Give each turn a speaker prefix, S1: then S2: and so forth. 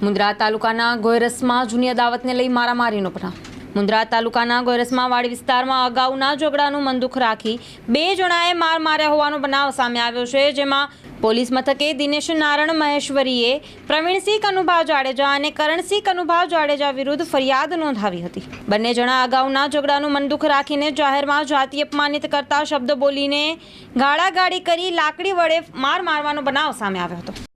S1: મુન્દ્રા તાલુકાના ગોયરસમાં જૂની અદાવતને લઈ મારામારીનો બનાવ મુન્દ્રા તાલુકાના ગોયરસમાં વાડી વિસ્તારમાં અગાઉના ઝઘડાનું મનદુખ રાખી બે જણાએ માર માર્યા હોવાનો બનાવ સામે આવ્યો છે, જેમાં પોલીસ મથકે દિનેશ નારાયણ મહેશ્વરીએ પ્રવીણસિંહ કનુભાવ જાડેજા અને કરણસિંહ કનુભાવ જાડેજા વિરુદ્ધ ફરિયાદ નોંધાવી હતી. બંને જણા અગાઉના ઝઘડાનું મનદુખ રાખીને જાહેરમાં જાતિ અપમાનિત કરતા શબ્દ બોલીને ગાળાગાળી કરી લાકડી વડે માર મારવાનો બનાવ સામે આવ્યો હતો.